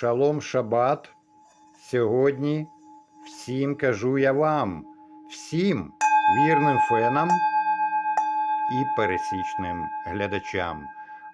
Шалом Шабат. Сьогодні всім кажу я вам, всім вірним фенам і пересічним глядачам.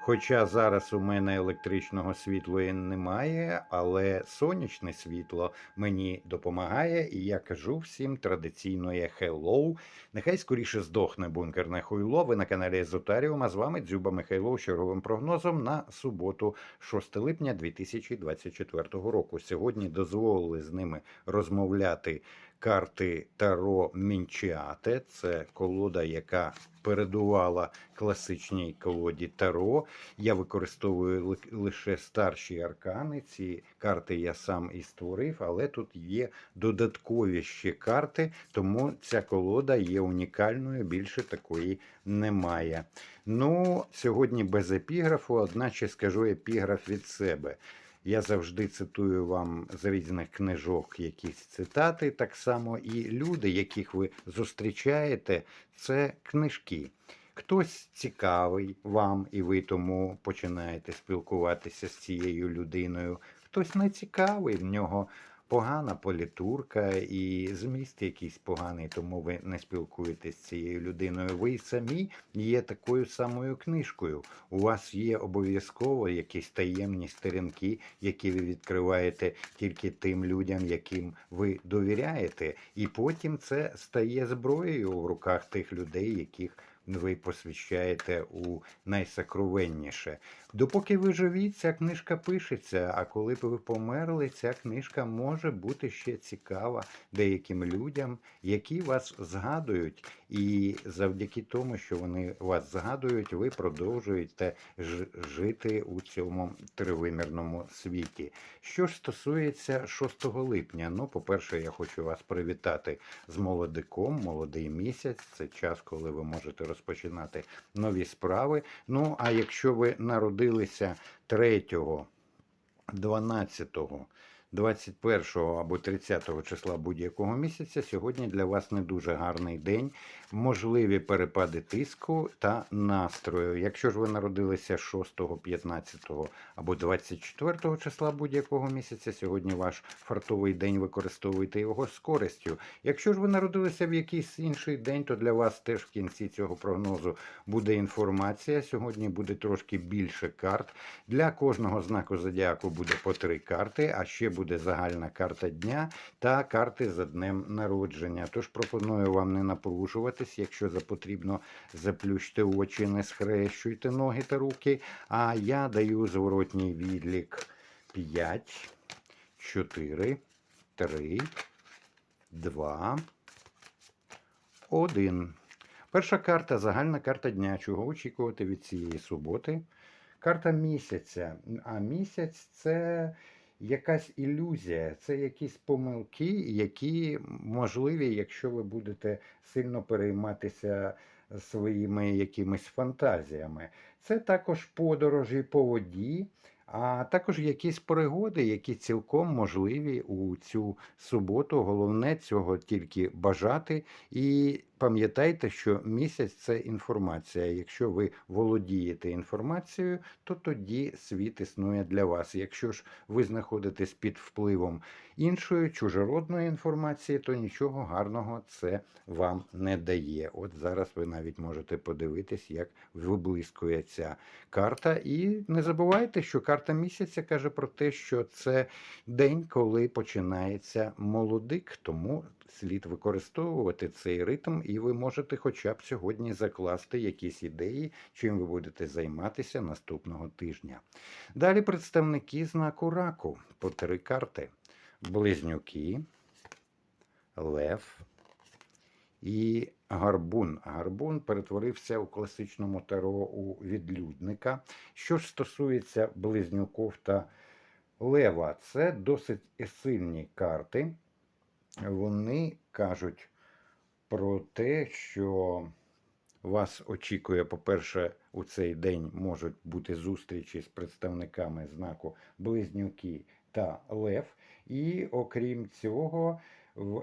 Хоча зараз у мене електричного світла і немає, але сонячне світло мені допомагає, і я кажу всім традиційно хеллоу. Нехай скоріше здохне бункерне хуйло. Ви на каналі Езотаріум, а з вами Дзюба Михайло з черговим прогнозом на суботу, 6 липня 2024 року. Сьогодні дозволили з ними розмовляти карти Таро Мінчіате. Це колода, яка передувала класичній колоді Таро. Я використовую лише старші аркани. Ці карти я сам і створив, але тут є додаткові ще карти, тому ця колода є унікальною. Більше такої немає. Ну, сьогодні без епіграфу, одначе скажу епіграф від себе. Я завжди цитую вам з різних книжок якісь цитати, так само і люди, яких ви зустрічаєте, це книжки. Хтось цікавий вам, і ви тому починаєте спілкуватися з цією людиною. Хтось не цікавий, в нього погана політурка і зміст якийсь поганий, тому ви не спілкуєтесь з цією людиною. Ви самі є такою самою книжкою. У вас є обов'язково якісь таємні сторінки, які ви відкриваєте тільки тим людям, яким ви довіряєте, і потім це стає зброєю в руках тих людей, яких ви посвящаєте у найсакровенніше. Допоки ви живі, ця книжка пишеться. А коли б ви померли, ця книжка може бути ще цікава деяким людям, які вас згадують. І завдяки тому, що вони вас згадують, ви продовжуєте жити у цьому тривимірному світі. Що ж стосується 6 липня, ну, по-перше, я хочу вас привітати з молодиком, молодий місяць. Це час, коли ви можете розпочинати нові справи. Ну, а якщо ви народилися 3, 12, 21 або 30 числа будь-якого місяця, сьогодні для вас не дуже гарний день, можливі перепади тиску та настрою. Якщо ж ви народилися 6, 15 або 24 числа будь-якого місяця, сьогодні ваш фартовий день використовуйте його з користю. Якщо ж ви народилися в якийсь інший день, то для вас теж в кінці цього прогнозу буде інформація. Сьогодні буде трошки більше карт. Для кожного знаку зодіаку буде по три карти, а ще буде загальна карта дня та карти за днем народження. Тож пропоную вам не напружуватись, якщо потрібно, заплющте очі, не схрещуйте ноги та руки. А я даю зворотній відлік 5, 4, 3, 2, 1. Перша карта загальна карта дня. Чого очікувати від цієї суботи? Карта місяця. А місяць це якась ілюзія, це якісь помилки, які можливі, якщо ви будете сильно перейматися своїми якимись фантазіями. Це також подорожі по воді, а також якісь пригоди, які цілком можливі у цю суботу. Головне цього тільки бажати. І пам'ятайте, що місяць це інформація. Якщо ви володієте інформацією, то тоді світ існує для вас. Якщо ж ви знаходитесь під впливом іншої чужородної інформації, то нічого гарного це вам не дає. От зараз ви навіть можете подивитись, як виблискує ця карта. І не забувайте, що карта місяця каже про те, що це день, коли починається молодик, тому слід використовувати цей ритм, і ви можете хоча б сьогодні закласти якісь ідеї, чим ви будете займатися наступного тижня. Далі представники знаку раку по три карти: близнюки, лев і гарбун. Гарбун перетворився у класичному таро у відлюдника. Що ж стосується близнюков та лева, це досить сильні карти. Вони кажуть про те, що вас очікує, по-перше, у цей день можуть бути зустрічі з представниками знаку Близнюки та Лев. І окрім цього,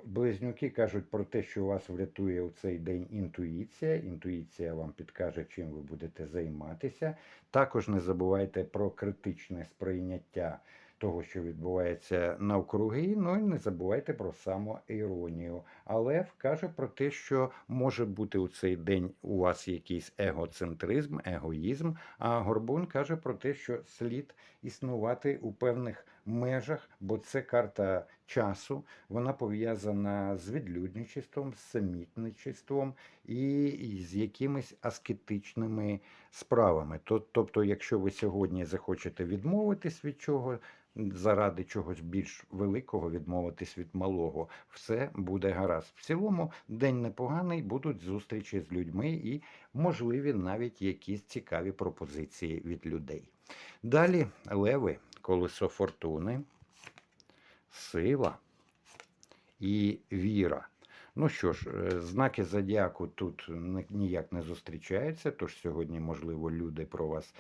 близнюки кажуть про те, що вас врятує у цей день інтуїція. Інтуїція вам підкаже, чим ви будете займатися. Також не забувайте про критичне сприйняття того, що відбувається навкруги. Ну і не забувайте про самоіронію. А Лев каже про те, що може бути у цей день у вас якийсь егоцентризм, егоїзм. А Горбун каже про те, що слід існувати у певних межах, бо це карта часу. Вона пов'язана з відлюдничеством, з самітничеством і з якимись аскетичними справами. Тобто, якщо ви сьогодні захочете відмовитись від чого, заради чогось більш великого, відмовитись від малого, все буде гаразд. В цілому день непоганий, будуть зустрічі з людьми і можливі навіть якісь цікаві пропозиції від людей. Далі леви, колесо фортуни, сила і віра. Ну що ж, е, знаки зодіаку тут ніяк не зустрічаються, тож сьогодні, можливо, люди про вас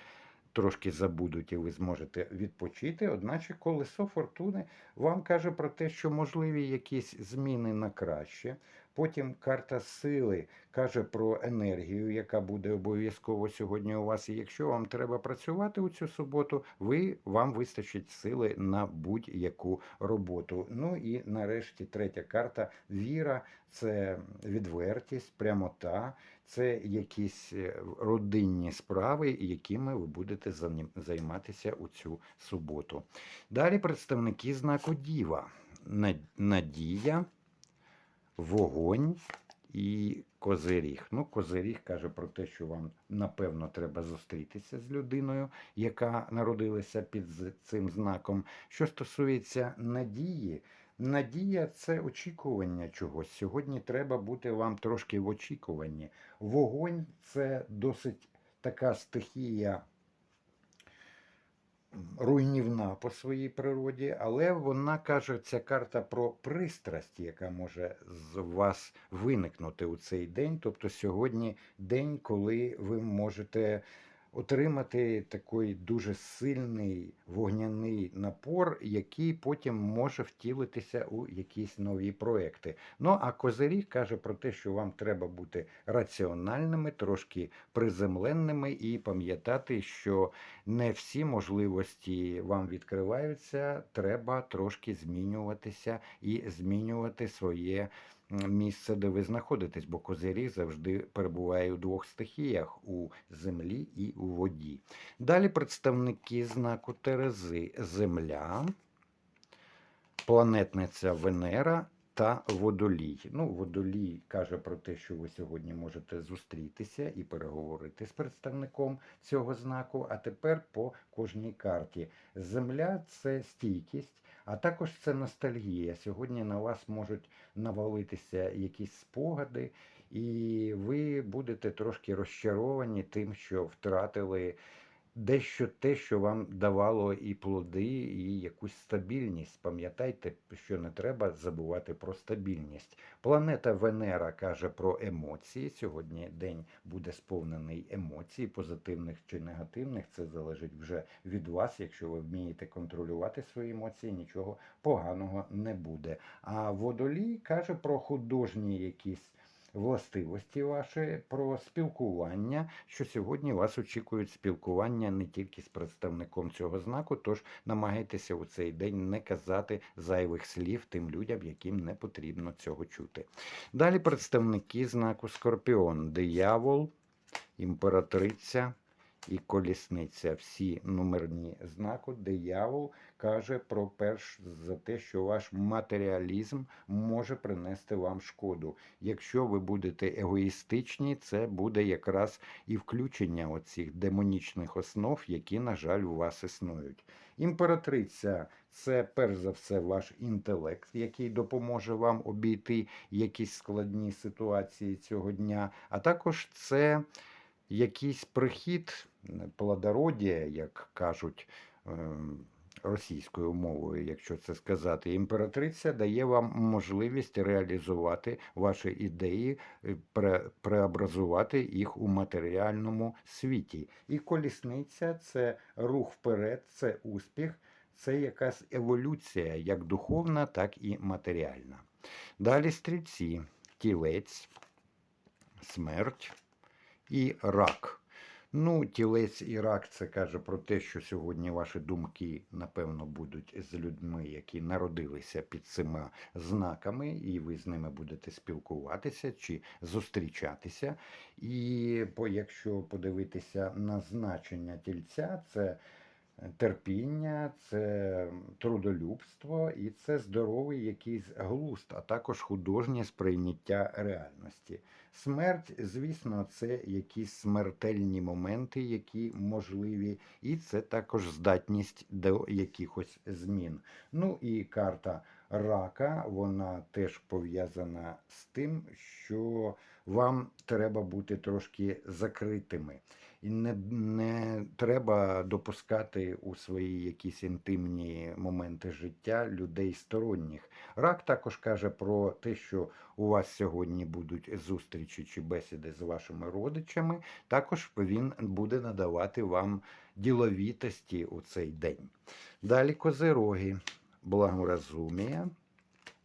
трошки забудуть і ви зможете відпочити. Одначе колесо фортуни вам каже про те, що можливі якісь зміни на краще. Потім карта сили каже про енергію, яка буде обов'язково сьогодні у вас. І якщо вам треба працювати у цю суботу, ви вам вистачить сили на будь-яку роботу. Ну і нарешті третя карта віра це відвертість, прямота, це якісь е, родинні справи, якими ви будете займатися у цю суботу. Далі представники знаку Діва. Надія, вогонь і козиріг. Ну, козиріг каже про те, що вам напевно треба зустрітися з людиною, яка народилася під цим знаком. Що стосується надії, надія це очікування чогось. Сьогодні треба бути вам трошки в очікуванні. Вогонь це досить така стихія руйнівна по своїй природі, але вона каже, ця карта про пристрасть, яка може з вас виникнути у цей день. Тобто сьогодні день, коли ви можете отримати такий дуже сильний вогняний напор, який потім може втілитися у якісь нові проекти. Ну а Козиріг каже про те, що вам треба бути раціональними, трошки приземленними і пам'ятати, що не всі можливості вам відкриваються, треба трошки змінюватися і змінювати своє місце, де ви знаходитесь, бо козиріг завжди перебуває у двох стихіях у землі і у воді. Далі представники знаку Терези Земля, планетниця Венера та водолій. Ну, водолій каже про те, що ви сьогодні можете зустрітися і переговорити з представником цього знаку. А тепер по кожній карті. Земля це стійкість, а також це ностальгія. Сьогодні на вас можуть навалитися якісь спогади, і ви будете трошки розчаровані тим, що втратили дещо те, що вам давало і плоди, і якусь стабільність. Пам'ятайте, що не треба забувати про стабільність. Планета Венера каже про емоції. Сьогодні день буде сповнений емоцій, позитивних чи негативних. Це залежить вже від вас. Якщо ви вмієте контролювати свої емоції, нічого поганого не буде. А водолій каже про художні якісь властивості ваші, про спілкування, що сьогодні вас очікують спілкування не тільки з представником цього знаку, тож намагайтеся у цей день не казати зайвих слів тим людям, яким не потрібно цього чути. Далі представники знаку Скорпіон, диявол, імператриця. І колісниця, всі номерні знаку, диявол каже про перш за те, що ваш матеріалізм може принести вам шкоду. Якщо ви будете егоїстичні, це буде якраз і включення оцих демонічних основ, які, на жаль, у вас існують. Імператриця це перш за все ваш інтелект, який допоможе вам обійти якісь складні ситуації цього дня, а також це якийсь прихід плодородія, як кажуть. Російською мовою, якщо це сказати, імператриця дає вам можливість реалізувати ваші ідеї, е, пре- преобразувати їх у матеріальному світі. І колісниця це рух вперед, це успіх, це якась еволюція, як духовна, так і матеріальна. Далі стрільці, тілець, смерть і рак. Ну, тілець і рак це каже про те, що сьогодні ваші думки, напевно, будуть з людьми, які народилися під цими знаками, і ви з ними будете спілкуватися чи зустрічатися. І якщо подивитися на значення тільця, це терпіння, це трудолюбство і це здоровий якийсь глузд, а також художнє сприйняття реальності. Смерть, звісно, це якісь смертельні моменти, які можливі, і це також здатність до якихось змін. Ну і карта рака, вона теж пов'язана з тим, що вам треба бути трошки закритими. І не, не треба допускати у свої якісь інтимні моменти життя людей сторонніх. Рак також каже про те, що у вас сьогодні будуть зустрічі чи бесіди з вашими родичами. Також він буде надавати вам діловітості у цей день. Далі козироги, благоразумія,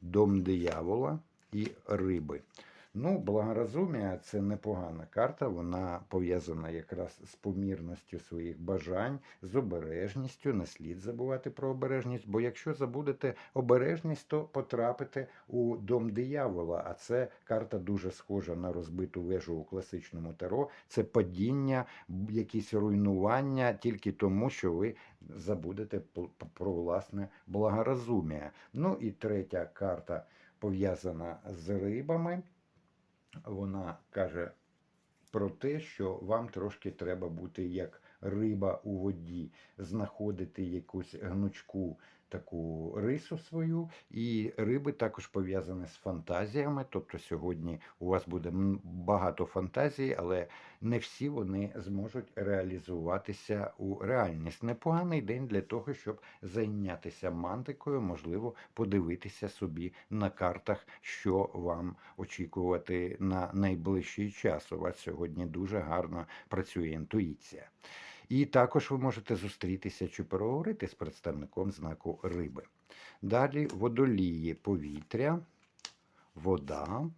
дом диявола і риби. Ну, благоразумія це непогана карта, вона пов'язана якраз з помірністю своїх бажань, з обережністю. Не слід забувати про обережність, бо якщо забудете обережність, то потрапите у дом диявола. А це карта дуже схожа на розбиту вежу у класичному таро. Це падіння, якісь руйнування тільки тому, що ви забудете про власне благоразумія. Ну і третя карта пов'язана з рибами вона каже про те, що вам трошки треба бути як риба у воді, знаходити якусь гнучку таку рису свою. І риби також пов'язані з фантазіями. Тобто сьогодні у вас буде багато фантазій, але не всі вони зможуть реалізуватися у реальність. Непоганий день для того, щоб зайнятися мантикою, можливо, подивитися собі на картах, що вам очікувати на найближчий час. У вас сьогодні дуже гарно працює інтуїція. І також ви можете зустрітися чи переговорити з представником знаку риби. Далі водолії повітря, вода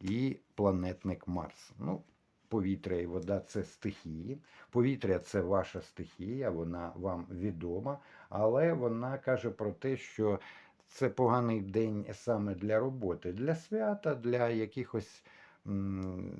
і планетник Марс. Ну, повітря і вода це стихії. Повітря це ваша стихія, вона вам відома, але вона каже про те, що це поганий день саме для роботи, для свята, для якихось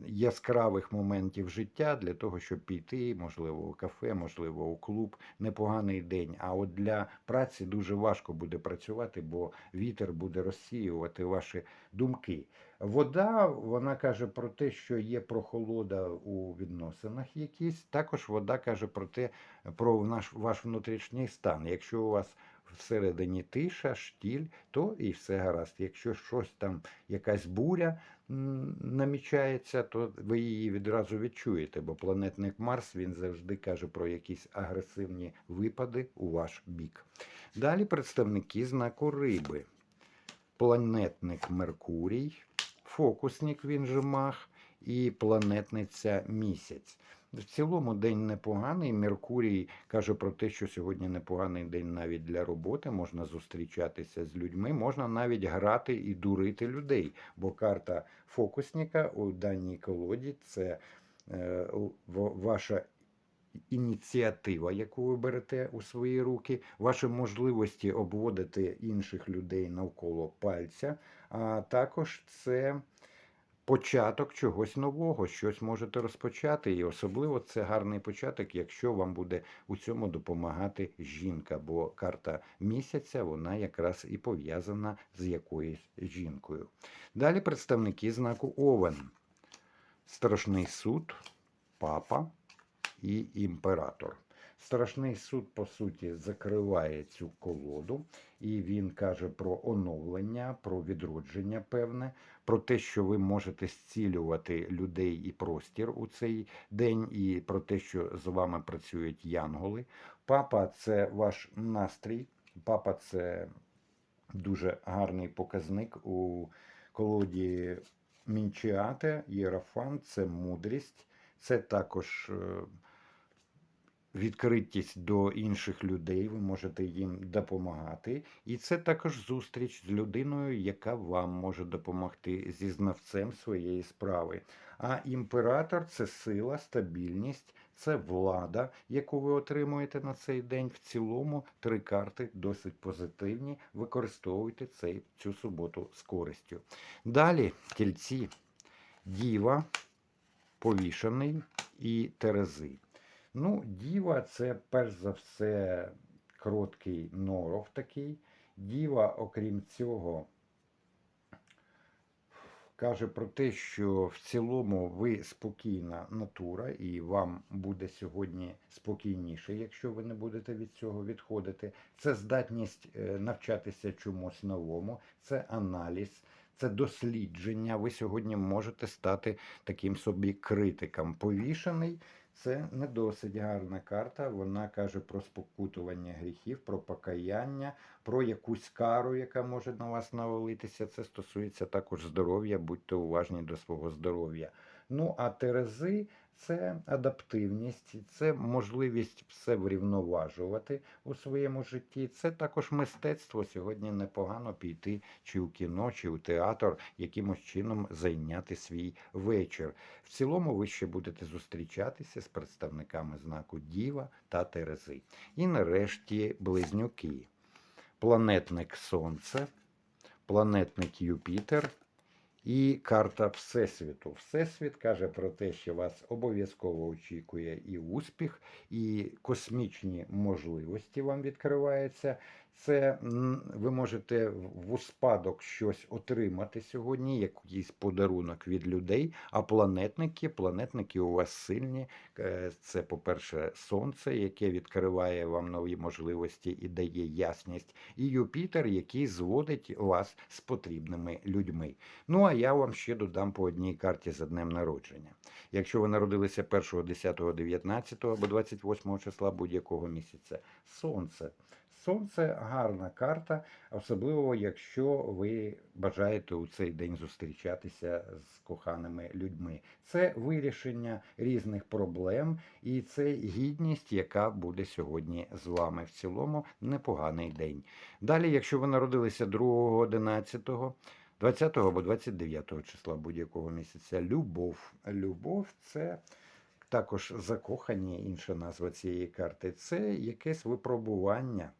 яскравих моментів життя, для того, щоб піти, можливо, у кафе, можливо, у клуб. Непоганий день. А от для праці дуже важко буде працювати, бо вітер буде розсіювати ваші думки. Вода, вона каже про те, що є прохолода у відносинах якісь. Також вода каже про те, про наш ваш внутрішній стан. Якщо у вас всередині тиша, штіль, то і все гаразд. Якщо щось там, якась буря намічається, то ви її відразу відчуєте, бо планетник Марс він завжди каже про якісь агресивні випади у ваш бік. Далі представники знаку риби. Планетник Меркурій, фокусник він же мах, і планетниця місяць. В цілому день непоганий. Меркурій каже про те, що сьогодні непоганий день навіть для роботи. Можна зустрічатися з людьми, можна навіть грати і дурити людей. Бо карта фокусника у даній колоді це е, ваша ініціатива, яку ви берете у свої руки, ваші можливості обводити інших людей навколо пальця, а також це початок чогось нового, щось можете розпочати. І особливо це гарний початок, якщо вам буде у цьому допомагати жінка, бо карта місяця вона якраз і пов'язана з якоюсь жінкою. Далі представники знаку Овен. Страшний суд, папа і імператор. Страшний суд, по суті, закриває цю колоду, і він каже про оновлення, про відродження певне, про те, що ви можете зцілювати людей і простір у цей день, і про те, що з вами працюють янголи. Папа це ваш настрій. Папа це дуже гарний показник у колоді Мінчіате, Єрофант, це мудрість, це також е, відкритість до інших людей, ви можете їм допомагати. І це також зустріч з людиною, яка вам може допомогти зі знавцем своєї справи. А імператор це сила, стабільність, це влада, яку ви отримуєте на цей день. В цілому три карти досить позитивні. Використовуйте цей, цю суботу з користю. Далі тільці, діва, повішений і терези. Ну, діва це перш за все кроткий норов такий. Діва, окрім цього, каже про те, що в цілому ви спокійна натура, і вам буде сьогодні спокійніше, якщо ви не будете від цього відходити. Це здатність е, навчатися чомусь новому, це аналіз. Це дослідження. Ви сьогодні можете стати таким собі критиком. Повішений це не досить гарна карта. Вона каже про спокутування гріхів, про покаяння, про якусь кару, яка може на вас навалитися. Це стосується також здоров'я, будьте уважні до свого здоров'я. Ну а терези це адаптивність, це можливість все врівноважувати у своєму житті. Це також мистецтво. Сьогодні непогано піти чи у кіно, чи у театр, якимось чином зайняти свій вечір. В цілому ви ще будете зустрічатися з представниками знаку Діва та Терези. І нарешті близнюки. Планетник Сонце, планетник Юпітер і карта Всесвіту. Всесвіт каже про те, що вас обов'язково очікує і успіх, і космічні можливості вам відкриваються. Це ви можете в спадок щось отримати сьогодні, якийсь подарунок від людей. А планетники, планетники у вас сильні. Е, Це, по-перше, сонце, яке відкриває вам нові можливості і дає ясність, і Юпітер, який зводить вас з потрібними людьми. Ну а я вам ще додам по одній карті за днем народження. Якщо ви народилися 1, 10, 19 або 28 числа будь-якого місяця, сонце. Сонце гарна карта, особливо якщо ви бажаєте у цей день зустрічатися з коханими людьми. Це вирішення різних проблем, і це гідність, яка буде сьогодні з вами. В цілому непоганий день. Далі, якщо ви народилися 2, 11, 20 або 29 числа будь-якого місяця, любов. Любов це також закохані, інша назва цієї карти. Це якесь випробування.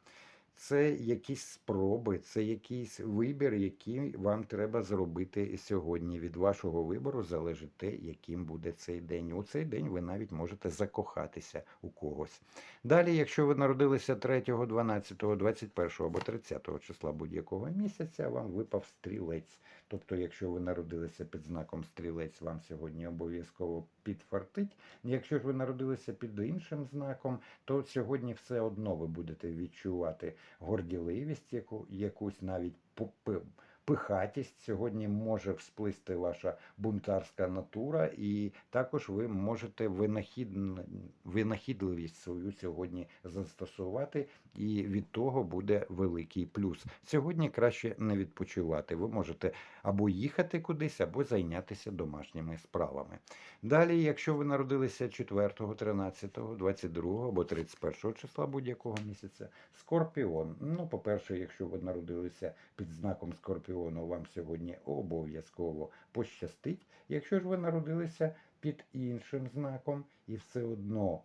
Це якісь спроби, це якийсь вибір, який вам треба зробити сьогодні. Від вашого вибору залежить те, яким буде цей день. У цей день ви навіть можете закохатися у когось. Далі, якщо ви народилися 3, 12, 21 або 30 числа будь-якого місяця, вам випав стрілець. Тобто, якщо ви народилися під знаком стрілець, вам сьогодні обов'язково підфартить. Якщо ж ви народилися під іншим знаком, то сьогодні все одно ви будете відчувати горділивість, яку, якусь навіть пу- пихатість. Сьогодні може всплисти ваша бунтарська натура, і також ви можете винахідн- винахідливість свою сьогодні застосувати, і від того буде великий плюс. Сьогодні краще не відпочивати. Ви можете або їхати кудись, або зайнятися домашніми справами. Далі, якщо ви народилися 4, 13, 22 або 31 числа будь-якого місяця, скорпіон. Ну, по-перше, якщо ви народилися під знаком скорпіону, вам сьогодні обов'язково пощастить. Якщо ж ви народилися під іншим знаком і все одно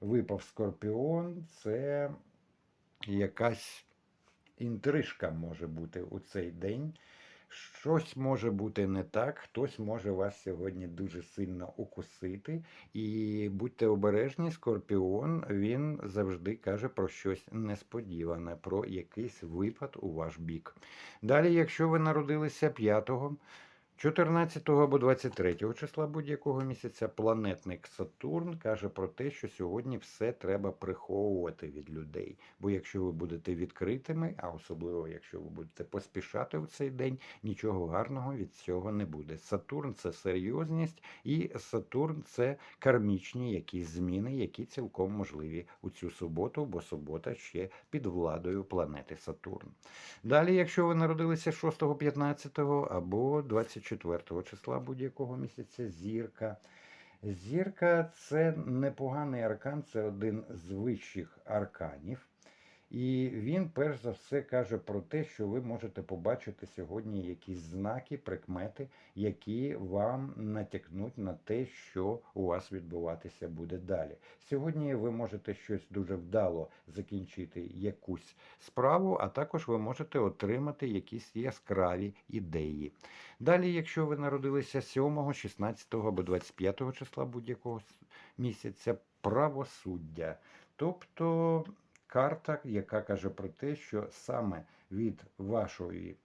випав скорпіон, це якась інтрижка може бути у цей день. Щось може бути не так, хтось може вас сьогодні дуже сильно укусити. І будьте обережні, скорпіон він завжди каже про щось несподіване, про якийсь випад у ваш бік. Далі, якщо ви народилися 5, 14 або 23 числа будь-якого місяця, планетник Сатурн каже про те, що сьогодні все треба приховувати від людей. Бо якщо ви будете відкритими, а особливо якщо ви будете поспішати в цей день, нічого гарного від цього не буде. Сатурн це серйозність, і Сатурн це кармічні якісь зміни, які цілком можливі у цю суботу, бо субота ще під владою планети Сатурн. Далі, якщо ви народилися 6, 15 або 24 числа будь-якого місяця, зірка. Зірка це непоганий аркан, це один з вищих арканів. І він перш за все каже про те, що ви можете побачити сьогодні якісь знаки, прикмети, які вам натякнуть на те, що у вас відбуватися буде далі. Сьогодні ви можете щось дуже вдало закінчити якусь справу, а також ви можете отримати якісь яскраві ідеї. Далі, якщо ви народилися 7, 16 або 25 числа будь-якого місяця, правосуддя. Тобто карта, яка каже про те, що саме від вашої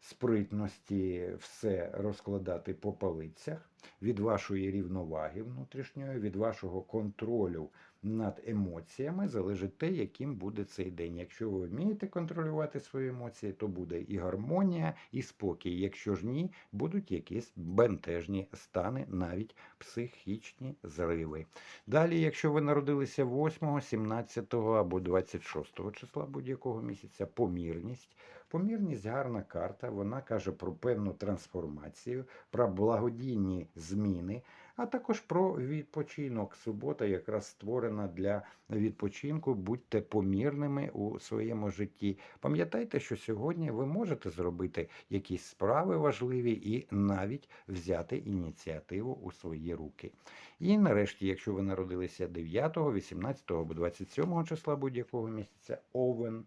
спритності все розкладати по полицях, від вашої рівноваги внутрішньої, від вашого контролю над емоціями залежить те, яким буде цей день. Якщо ви вмієте контролювати свої емоції, то буде і гармонія, і спокій. Якщо ж ні, будуть якісь бентежні стани, навіть психічні зриви. Далі, якщо ви народилися 8, 17 або 26 числа будь-якого місяця, помірність. Помірність гарна карта, вона каже про певну трансформацію, про благодійні зміни, а також про відпочинок. Субота якраз створена для відпочинку. Будьте помірними у своєму житті. Пам'ятайте, що сьогодні ви можете зробити якісь справи важливі і навіть взяти ініціативу у свої руки. І нарешті, якщо ви народилися 9, 18 або 27 числа будь-якого місяця, овен.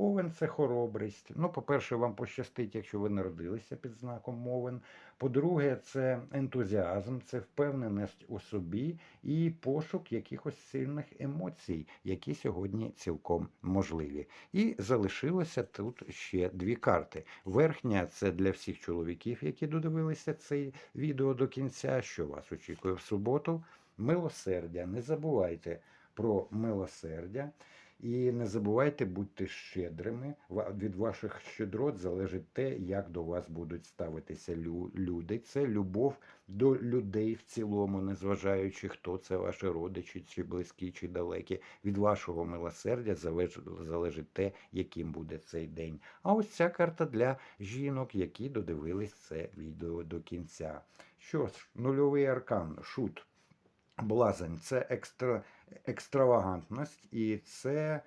Овен це хоробрість. Ну, по-перше, вам пощастить, якщо ви народилися під знаком овен. По-друге, це ентузіазм, це впевненість у собі і пошук якихось сильних емоцій, які сьогодні цілком можливі. І залишилося тут ще дві карти. Верхня це для всіх чоловіків, які додивилися це відео до кінця, що вас очікує в суботу. Милосердя. Не забувайте про милосердя. І не забувайте будьте щедрими. Від ваших щедрот залежить те, як до вас будуть ставитися люди. Це любов до людей в цілому, незважаючи, хто це ваші родичі, чи близькі, чи далекі. Від вашого милосердя залежить те, яким буде цей день. А ось ця карта для жінок, які додивились це відео до кінця. Що ж, нульовий аркан, шут. Блазень це екстра, екстравагантність і це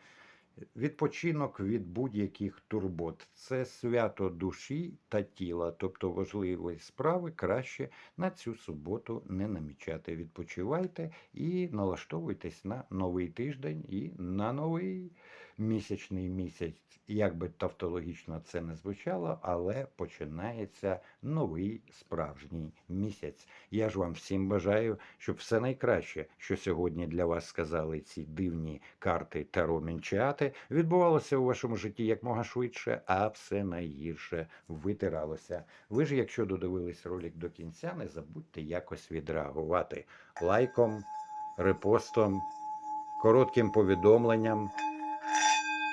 відпочинок від будь-яких турбот. Це свято душі та тіла, тобто важливі справи краще на цю суботу не намічати. Відпочивайте і налаштовуйтесь на новий тиждень і на новий місячний місяць. Як би тавтологічно це не звучало, але починається новий справжній місяць. Я ж вам всім бажаю, щоб все найкраще, що сьогодні для вас сказали ці дивні карти Таро Мінчіати, відбувалося у вашому житті якмога швидше, а все найгірше витиралося. Ви ж, якщо додивились ролик до кінця, не забудьте якось відреагувати лайком, репостом, коротким повідомленням.